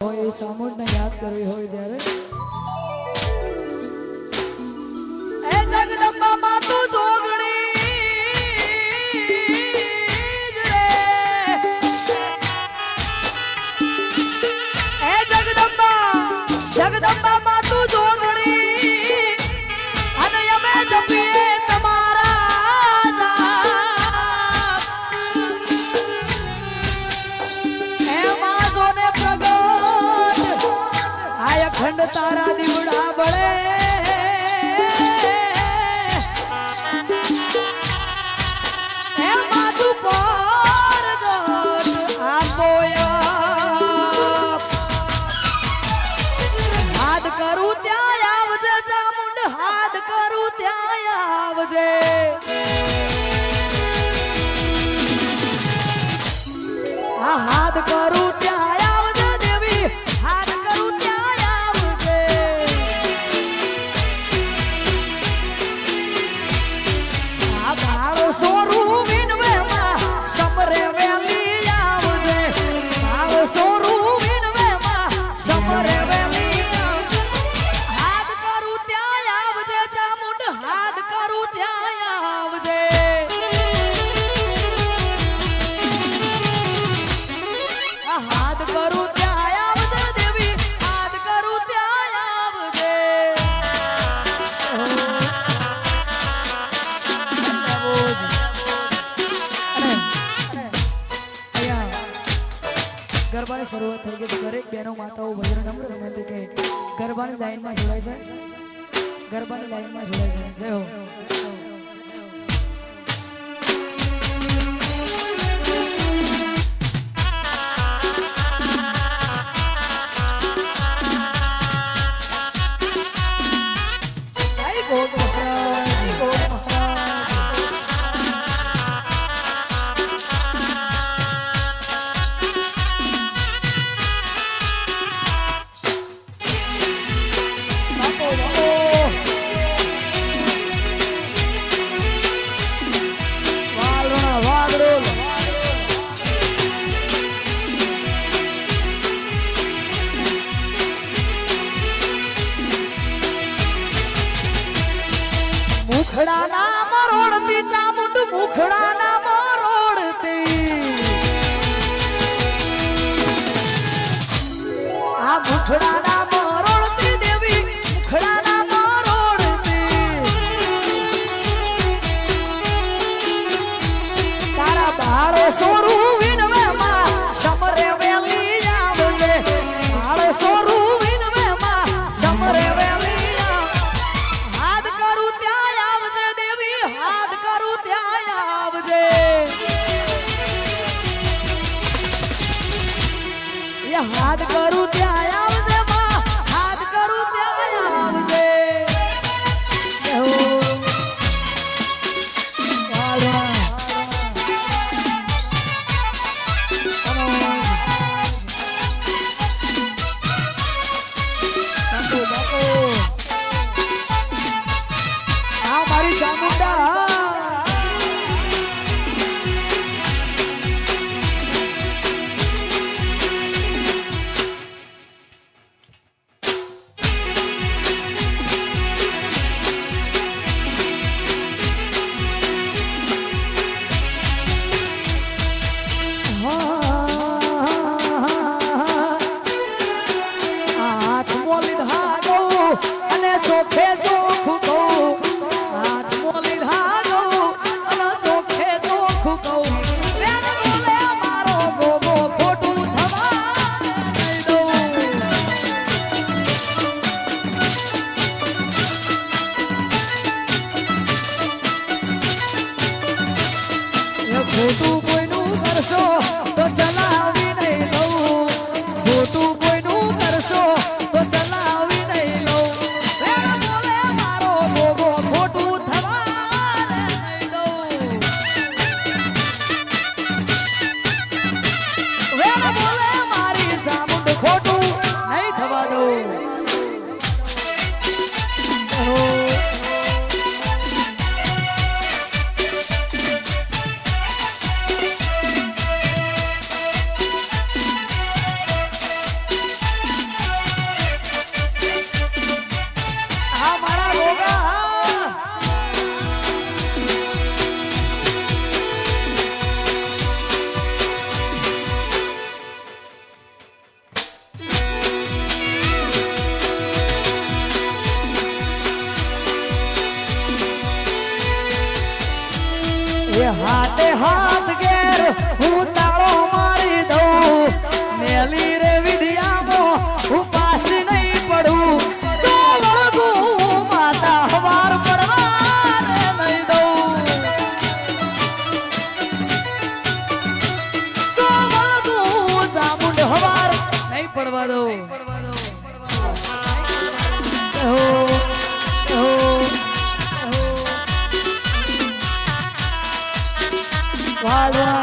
હોય એ ને યાદ કરવી હોય ત્યારે. એ જગદંબા માં ખંડ તારા દીવડા બળે કરું ત્યાં આવજે ચામુંડ હાથ કરું ત્યાં આવજે. ગરબાની શરૂઆત થઈ ગઈ દરેક બહેનો, માતાઓ વજ્ર નમ્ર વિનંતી કે ગરબાની લાઈનમાં જોડાય છે. ગરબાની લાઈનમાં જોડાય છે. જય હો. મુઠડાના coming down. તો હાથે હાથ ગે Father.